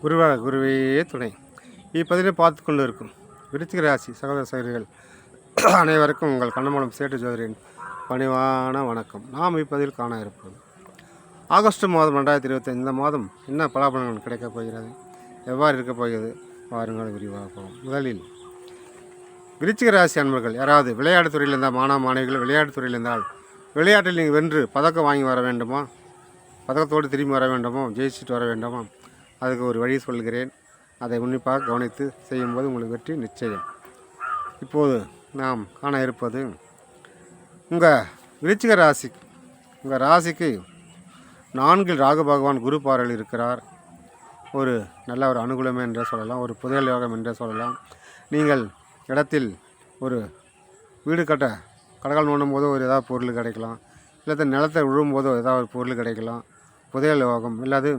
குருவாக குருவே துணை. இப்பதிலே பார்த்து கொண்டு இருக்கும் விருச்சிக ராசி சகோதர சகோதரிகள் அனைவருக்கும் உங்கள் கண்ணமலம் சேட்டு ஜோதரின் பணிவான வணக்கம். நாம் இப்பதில் காண இருப்பது ஆகஸ்ட் மாதம் ரெண்டாயிரத்தி இருபத்தஞ்சு இந்த மாதம் என்ன பலாபலங்கள் கிடைக்கப் போகிறது? எவ்வாறு இருக்கப் போகிறது? வாருங்கள் விரிவாக போகும் முதலில் விருச்சிக ராசி அன்பர்கள் யாராவது விளையாட்டுத் துறையில் இருந்தால் மாணவ மாணவிகள் விளையாட்டுத் துறையில் இருந்தால் விளையாட்டில் நீங்கள் வென்று பதக்கம் வாங்கி வர வேண்டுமா? பதக்கத்தோடு திரும்பி வர வேண்டுமோ? ஜெயிச்சுட்டு வர வேண்டுமா? அதுக்கு ஒரு வழி சொல்கிறேன். அதை உன்னிப்பாக கவனித்து செய்யும்போது உங்களுக்கு வெற்றி நிச்சயம். இப்போது நாம் காண இருப்பது உங்கள் விருச்சிக ராசி உங்கள் ராசிக்கு நான்கில் ராகு பகவான் குரு பாறையில் இருக்கிறார். ஒரு நல்ல ஒரு அனுகூலம் என்றே சொல்லலாம் ஒரு புதையல் யோகம் என்றே சொல்லலாம். நீங்கள் இடத்தில் ஒரு வீடு கட்ட கடகால் நோண்டும் போது ஒரு ஏதாவது பொருள் கிடைக்கலாம். இல்லாத நிலத்தை விழும்போதோ ஏதாவது ஒரு பொருள் கிடைக்கலாம். புதையல் யோகம் இல்லாது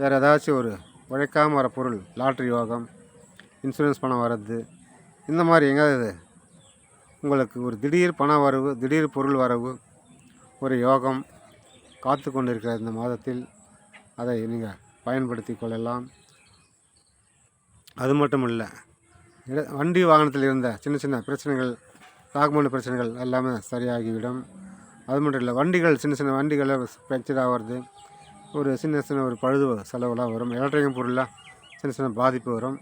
வேறு ஏதாச்சும் ஒரு உழைக்காமல் வர பொருள் லாட்ரி யோகம் இன்சூரன்ஸ் பணம் வர்றது இந்த மாதிரி எங்கேயாவது உங்களுக்கு ஒரு திடீர் பண வரவு திடீர் பொருள் வரவு ஒரு யோகம் காத்து கொண்டிருக்கிற இந்த மாதத்தில் அதை நீங்கள் பயன்படுத்தி கொள்ளலாம். அது மட்டும் இல்லை வண்டி வாகனத்தில் இருந்த சின்ன சின்ன பிரச்சனைகள் டாக்குமெண்ட் பிரச்சனைகள் எல்லாமே சரியாகிவிடும். அது மட்டும் இல்லை வண்டிகள் சின்ன சின்ன வண்டிகள் பஞ்சர் ஆகிறது. ஒரு சின்ன சின்ன ஒரு பழுது செலவுலாம் வரும். எலக்ட்ரிக்கல் பொருளாக சின்ன சின்ன பாதிப்பு வரும்.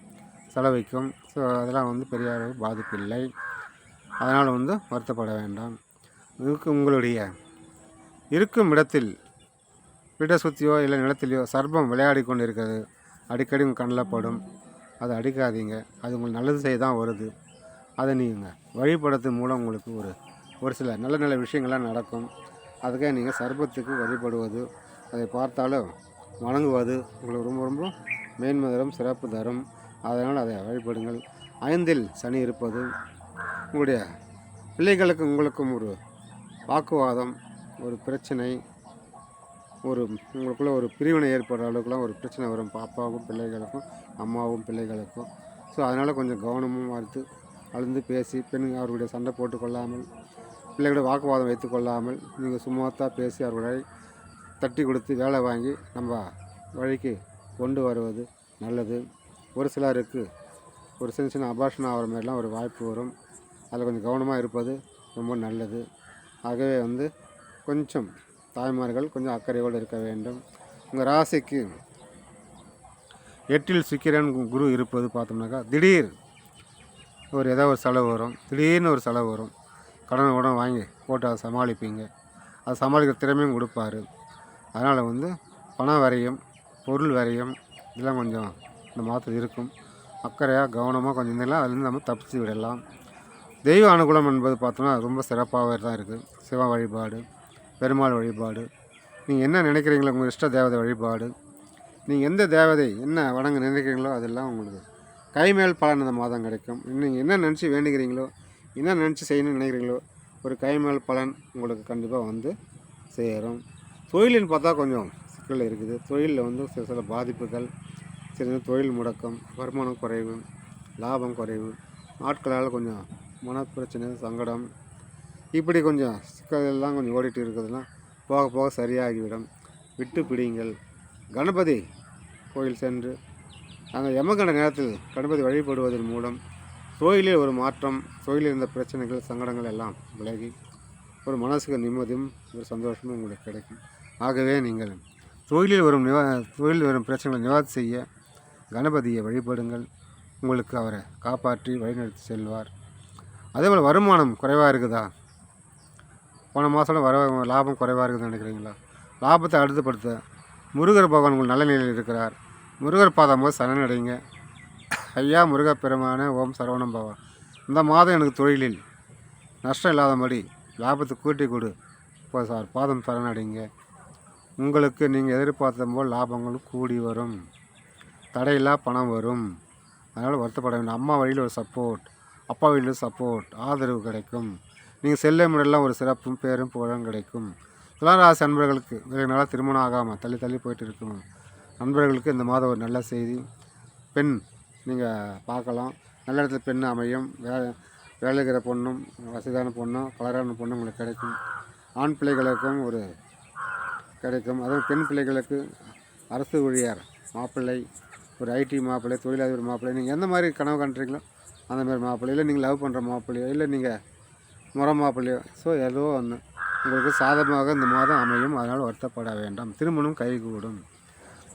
செலவைக்கும் ஸோ அதெல்லாம் வந்து பெரிய அளவு பாதிப்பு இல்லை அதனால் வந்து வருத்தப்பட வேண்டாம். இதுக்கு உங்களுடைய இருக்கும் இடத்தில் வீட்டை சுற்றியோ இல்லை நிலத்திலையோ சர்ப்பம் விளையாடி கொண்டு இருக்கிறது அடிக்கடி உங்கள் கண்ணில் படும். அதை அடிக்காதீங்க. அது உங்களுக்கு நல்லது செய்ய தான் வருது. அதை நீங்கள் வழிபடுறது மூலம் உங்களுக்கு ஒரு ஒரு சில நல்ல நல்ல விஷயங்கள்லாம் நடக்கும். அதுக்காக நீங்கள் சர்பத்துக்கு வழிபடுவது அதை பார்த்தாலும் வணங்குவது உங்களுக்கு ரொம்ப ரொம்ப மேன்மை தரும் சிறப்பு தரும். அதனால் அதை வழிபடுங்கள் ஐந்தில் சனி இருப்பது உங்களுடைய பிள்ளைகளுக்கும் உங்களுக்கும் ஒரு வாக்குவாதம் ஒரு பிரச்சனை ஒரு உங்களுக்குள்ளே ஒரு பிரிவினை ஏற்படுற அளவுக்குலாம் ஒரு பிரச்சனை வரும். பாப்பாவுக்கும் பிள்ளைகளுக்கும் அம்மாவும் பிள்ளைகளுக்கும். ஸோ அதனால் கொஞ்சம் கவனமும் மறுத்து அழுந்து பேசி பெண் அவர்களுடைய சண்டை போட்டுக்கொள்ளாமல் பிள்ளைகளுடைய பிள்ளைகளோட வாக்குவாதம் வைத்துக்கொள்ளாமல் நீங்கள் சும்மாத்தான் பேசி அவர்களை தட்டி கொடுத்து வேலை வாங்கி நம்ம வழிக்கு கொண்டு வருவது நல்லது. ஒரு சிலருக்கு ஒரு சின்ன சின்ன அபாஷன் ஆகிற மாதிரிலாம் ஒரு வாய்ப்பு வரும். அதில் கொஞ்சம் கவனமாக இருப்பது ரொம்ப நல்லது. ஆகவே வந்து கொஞ்சம் தாய்மார்கள் கொஞ்சம் அக்கறையோடு இருக்க வேண்டும். உங்கள் ராசிக்கு எட்டில் சுக்கிரன் குரு இருப்பது பார்த்தோம்னாக்கா திடீர் ஒரு ஏதோ ஒரு செலவு வரும். திடீர்னு ஒரு செலவு வரும். கடன் உடன் வாங்கி போட்டு அதை சமாளிப்பீங்க. அதை சமாளிக்கிற திறமையும் கொடுப்பாரு. அதனால் வந்து பணம் வரையும் பொருள் வரையும் இதெல்லாம் கொஞ்சம் இந்த மாதத்தில் இருக்கும். அக்கறையாக கவனமாக கொஞ்சம் இருந்தாலும் அதுலேருந்து நம்ம தப்பிச்சு விடலாம். தெய்வ அனுகூலம் என்பது பார்த்தோம்னா ரொம்ப சிறப்பாகவே தான் இருக்குது சிவ வழிபாடு பெருமாள் வழிபாடு. நீங்கள் என்ன நினைக்கிறீங்களோ உங்கள் இஷ்ட தேவதை வழிபாடு. நீங்கள் எந்த தேவதை என்ன வணங்க நினைக்கிறீங்களோ அதெல்லாம் உங்களுக்கு கைமேல் பலன் இந்த மாதம் கிடைக்கும். நீங்கள் என்ன நினச்சி வேண்டுகிறீங்களோ என்ன நினச்சி செய்யணும்னு நினைக்கிறீங்களோ ஒரு கைமேல் பலன் உங்களுக்கு கண்டிப்பாக வந்து சேரும். தொழில்னு பார்த்தா கொஞ்சம் சிக்கல் இருக்குது. தொழிலில் வந்து சில சில பாதிப்புகள் சில தொழில் முடக்கம் வருமானம் குறைவு லாபம் குறைவு ஆட்களால் கொஞ்சம் மனப்பிரச்சனை சங்கடம் இப்படி கொஞ்சம் சிக்கல் எல்லாம் கொஞ்சம் ஓடிட்டு இருக்கிறதுனா போக போக சரியாகிவிடும். விட்டு பிடிங்கள். கணபதி கோயில் சென்று அந்த யமகண்ட நேரத்தில் கணபதி வழிபடுவதன் மூலம் தொழிலில் ஒரு மாற்றம் தொழிலில் இருந்த பிரச்சனைகள் சங்கடங்கள் எல்லாம் விலகி ஒரு மனசுக்கு நிம்மதியும் ஒரு சந்தோஷமும் உங்களுக்கு கிடைக்கும். ஆகவே நீங்கள் தொழிலில் வரும் நிவா தொழிலில் வரும் பிரச்சனைகளை நிவாரணம் செய்ய கணபதியை வழிபடுங்கள். உங்களுக்கு அவரை காப்பாற்றி வழிநடத்தி செல்வார். அதே போல் வருமானம் குறைவாக இருக்குதா? போன மாதம் வர லாபம் குறைவாக இருக்குதுன்னு நினைக்கிறீங்களா? லாபத்தை அடுத்துப்படுத்த முருகர் பகவான் உங்கள் நல்ல நிலையில் இருக்கிறார். முருகர் பாதம் போது சரணடைங்க ஐயா முருகப்பெருமான ஓம் சரவணம் பவா. இந்த மாதம் எனக்கு தொழிலில் நஷ்டம் இல்லாதபடி லாபத்தை கூட்டி கொடு. இப்போ சார் பாதம் சரணடைங்க உங்களுக்கு நீங்கள் எதிர்பார்த்த போல் லாபங்களும் கூடி வரும். தடையில்லா பணம் வரும். அதனால் வருத்தப்பட வேண்டாம். அம்மா வழியில் ஒரு சப்போர்ட் அப்பா வழியில் சப்போர்ட் ஆதரவு கிடைக்கும். நீங்கள் செல்ல முறையெல்லாம் ஒரு சிறப்பும் பேரும் புகழும் கிடைக்கும். துலாம் ராசி நண்பர்களுக்கு வேறு நாளாக திருமணம் ஆகாமல் தள்ளி தள்ளி போயிட்டு இருக்கும். நண்பர்களுக்கு இந்த மாதம் ஒரு நல்ல செய்தி. பெண் நீங்கள் பார்க்கலாம். நல்ல இடத்துல பெண் அமையும். வே வேலைக்கிற பொண்ணும் வசதியான பொண்ணும் கலரான பொண்ணும் உங்களுக்கு கிடைக்கும். ஆண் பிள்ளைகளுக்கும் ஒரு கிடைக்கும். அதுவும் பெண் பிள்ளைகளுக்கு அரசு ஊழியர் மாப்பிள்ளை ஒரு ஐடி மாப்பிள்ளை தொழிலாளர் மாப்பிள்ளை நீங்கள் எந்த மாதிரி கனவு காண்றீங்களோ அந்த மாதிரி மாப்பிள்ளை இல்லை நீங்கள் லவ் பண்ணுற மாப்பிள்ளையோ இல்லை நீங்கள் முறை மாப்பிள்ளையோ ஸோ ஏதோ ஒன்று உங்களுக்கு சாதகமாக இந்த மாதம் அமையும். அதனால் வருத்தப்பட வேண்டாம். திருமணம் கைகூடும்.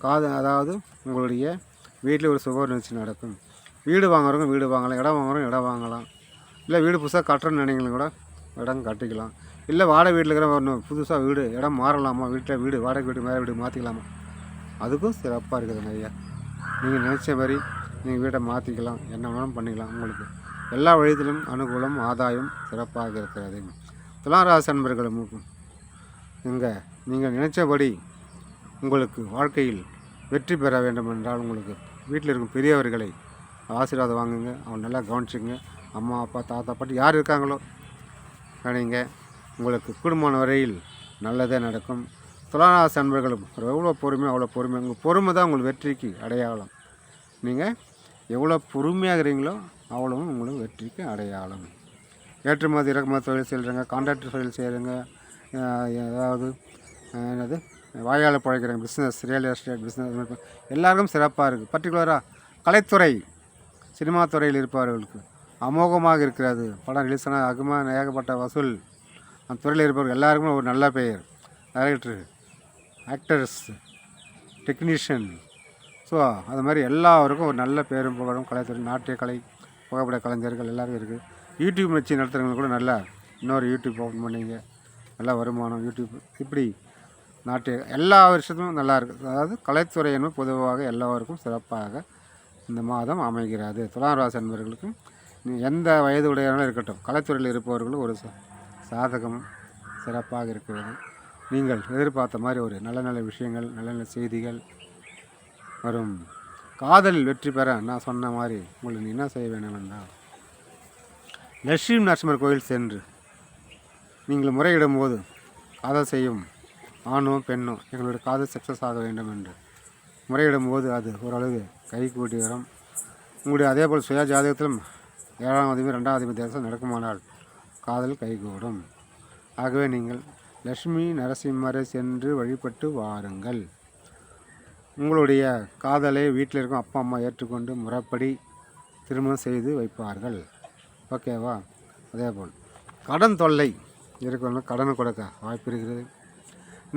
காது அதாவது உங்களுடைய வீட்டில் ஒரு சுப நிகழ்ச்சி நடக்கும். வீடு வாங்குறவங்க வீடு வாங்கலாம். இடம் வாங்குறவங்க இடம் வாங்கலாம். இல்லை வீடு புதுசாக கட்டுறேன்னு நினைங்களும் கூட இடம் கட்டிக்கலாம். இல்லை வாடகை வீட்டில் இருக்கிற ஒன்று புதுசாக வீடு இடம் மாறலாமா? வீட்டில் வீடு வாடகை வீடு மேலே வீடு மாற்றிக்கலாமா அதுக்கும் சிறப்பாக இருக்குது நிறையா. நீங்கள் நினச்ச மாதிரி நீங்கள் வீட்டை மாற்றிக்கலாம் என்ன வேணாலும் பண்ணிக்கலாம் உங்களுக்கு. எல்லா வழியிலும் அனுகூலம் ஆதாயம் சிறப்பாக இருக்கிறது. துளாராசி அன்பர்களும் இங்கே நீங்கள் நினைச்சபடி உங்களுக்கு வாழ்க்கையில் வெற்றி பெற வேண்டும் என்றால் உங்களுக்கு வீட்டில் இருக்கும் பெரியவர்களை ஆசீர்வாதம் வாங்குங்க. அவங்க நல்லா கவனிச்சுங்க அம்மா அப்பா தாத்தா பாட்டி யார் இருக்காங்களோ? நீங்கள் உங்களுக்கு குடும்பமான வரையில் நல்லதே நடக்கும். துளாராசி அன்பர்களும் எவ்வளோ பொறுமை அவ்வளோ பொறுமை. உங்கள் பொறுமை தான் உங்களுக்கு வெற்றிக்கு அடையாளம். நீங்கள் எவ்வளோ பொறுமையாக இருக்கிறீங்களோ அவ்வளவும் உங்களுக்கு வெற்றிக்கு அடையாளம். ஏற்றுமதி இறக்குமதி தொழில் செய்கிறங்க கான்ட்ராக்டர் தொழில் செய்கிறங்க ஏதாவது என்னது வாயால் பழைக்கிறாங்க பிஸ்னஸ் ரியல் எஸ்டேட் பிஸ்னஸ் எல்லாருக்கும் சிறப்பாக இருக்குது பர்டிகுலராக கலைத்துறை சினிமா துறையில் இருப்பவர்களுக்கு அமோகமாக இருக்கிறது. படம் ரிலீஸ் ஆனால் அகுமான ஏகப்பட்ட வசூல். அந்த துறையில் இருப்பவர்கள் எல்லாருக்குமே ஒரு நல்ல பெயர். டைரக்டர் ஆக்டர்ஸ் டெக்னீஷியன் ஸோ அது மாதிரி எல்லாருக்கும் ஒரு நல்ல பேரும் புகழும். கலைத்துறை நாட்டிய கலை புகைப்பட கலைஞர்கள் எல்லாரும் இருக்குது யூடியூப் வச்சு நடத்துகிறவங்க கூட நல்லா இன்னொரு யூடியூப் ஓப்பன் பண்ணிங்க. நல்ல வருமானம் யூடியூப் இப்படி நாட்டிய எல்லா வருஷத்தும் நல்லா இருக்குது அதாவது கலைத்துறை என்பது பொதுவாக எல்லாருக்கும் சிறப்பாக இந்த மாதம் அமைகிறது. துலாம் ராசி என்பவர்களுக்கும் எந்த வயது உடையவர்களும் இருக்கட்டும் கலைத்துறையில் இருப்பவர்களும் ஒரு சாதகம் சிறப்பாக இருக்கிறது. நீங்கள் எதிர்பார்த்த மாதிரி ஒரு நல்ல நல்ல விஷயங்கள் நல்ல நல்ல செய்திகள் வரும். காதலில் வெற்றி பெற நான் சொன்ன மாதிரி உங்களுக்கு நீ என்ன செய்ய வேண்டும் என்றால் லட்சுமி நரசிம்மர் கோயில் சென்று நீங்கள் முறையிடும் போது காதல் செய்யும் ஆணோ பெண்ணோ எங்களுடைய காதல் சக்ஸஸ் ஆக வேண்டும் என்று முறையிடும் போது அது ஓரளவு கை கூட்டி வரும். உங்களுடைய அதே போல் சுய ஜாதகத்திலும் ஏழாம் அதிபதி ரெண்டாம் அதிபதி தேசம் நடக்குமானால் காதல் கைகூடும். ஆகவே நீங்கள் லட்சுமி நரசிம்மரை சென்று வழிபட்டு வாருங்கள். உங்களுடைய காதலை வீட்டில் இருக்கும் அப்பா அம்மா ஏற்றுக்கொண்டு முறைப்படி திருமணம் செய்து வைப்பார்கள். ஓகேவா? அதே போல் கடன் தொல்லை இருக்கணும் கடனை கொடுக்க வாய்ப்பு இருக்கிறது.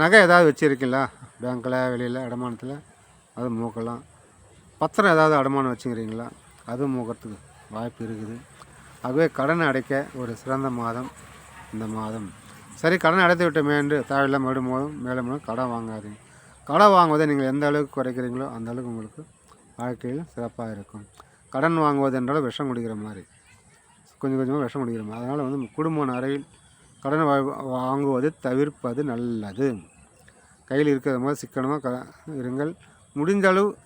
நகை ஏதாவது வச்சுருக்கீங்களா? பேங்க்கில் வெளியில் அடமானத்தில்? அது மூக்கலாம். பத்திரம் ஏதாவது அடமானம் வச்சுக்கிறீங்களா? அது மூக்கிறதுக்கு வாய்ப்பு இருக்குது. ஆகவே கடனை அடைக்க ஒரு சிறந்த மாதம் இந்த மாதம். சரி கடனை அடைத்து விட்டோமே என்று தேவையில்லாமல் மறுபடியும் போதும் மேலும் மேலும் கடன் வாங்காதீங்க. கடன் வாங்குவதை நீங்கள் எந்த அளவுக்கு குறைக்கிறீங்களோ அந்த அளவுக்கு உங்களுக்கு வாழ்க்கையில் சிறப்பாக இருக்கும். கடன் வாங்குவது என்றால் விஷம் குடிக்கிற மாதிரி. கொஞ்சம் கொஞ்சமாக விஷம் குடிக்கிற மாதிரி. அதனால் வந்து குடும்ப அறையில் கடன் வா- வாங்குவது தவிர்ப்பது நல்லது. கையில் இருக்கிற மாதிரி சிக்கனமாக க இருங்கள். முடிஞ்ச அளவு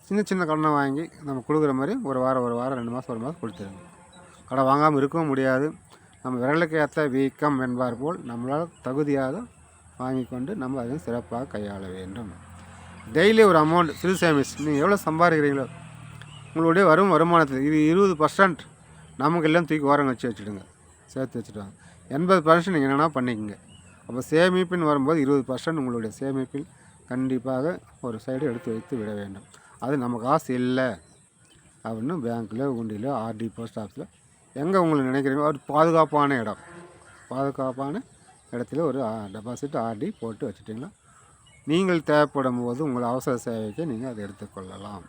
சின்ன சின்ன கடனை வாங்கி நம்ம கொடுக்குற மாதிரி ஒரு வாரம் ஒரு வாரம் ரெண்டு மாதம் ஒரு மாதம் கொடுத்துருங்க. கடன் வாங்காமல் இருக்கவும் முடியாது. நம்ம விரலுக்கு ஏற்ற வீக்கம் என்பார் போல் நம்மளால் தகுதியாக வாங்கி கொண்டு நம்ம அதை சிறப்பாக கையாள வேண்டும். டெய்லி ஒரு அமௌண்ட் சிறு சேமிஸ். நீங்கள் எவ்வளோ சம்பாதிக்கிறீங்களோ உங்களுடைய வரும் வருமானத்தில் இது இருபது பர்சன்ட் நமக்கு எல்லாம் தூக்கி ஓரம் வச்சு வச்சுடுங்க. சேர்த்து வச்சுடுவாங்க. எண்பது பர்சன்ட் நீங்கள் என்னென்னா பண்ணிக்கங்க. அப்போ சேமிப்புன்னு வரும்போது இருபது பர்சன்ட் உங்களுடைய சேமிப்பில் கண்டிப்பாக ஒரு சைடு எடுத்து வைத்து விட வேண்டும். அது நம்ம காசு இல்லை அப்படின்னு பேங்க்கில் உண்டியிலோ ஆர்டி போஸ்ட் ஆஃபீஸில் எங்கே உங்களுக்கு நினைக்கிறீங்களோ ஒரு பாதுகாப்பான இடம். பாதுகாப்பான இடத்துல ஒரு டெபாசிட் ஆர்டி போட்டு வச்சுட்டிங்களா நீங்கள் தேவைப்படும் போது உங்கள் அவசர சேவைக்கு நீங்கள் அதை எடுத்துக்கொள்ளலாம்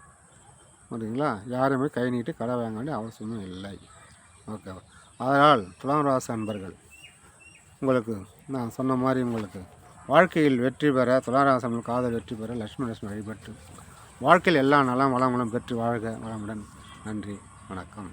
புரியுதுங்களா? யாருமே கை நீட்டு கடை வாங்க வேண்டிய அவசியமும் இல்லை. ஓகேவா அதனால் துலாம் ராசி அன்பர்கள் உங்களுக்கு நான் சொன்ன மாதிரி உங்களுக்கு வாழ்க்கையில் வெற்றி பெற துளாராசனம் காதல் வெற்றி பெற லட்சுமி லட்சுமி வழிபட்டு வாழ்க்கையில் எல்லா நலம் வளங்களும் பெற்று வாழ்க. வளமுடன். நன்றி. வணக்கம்.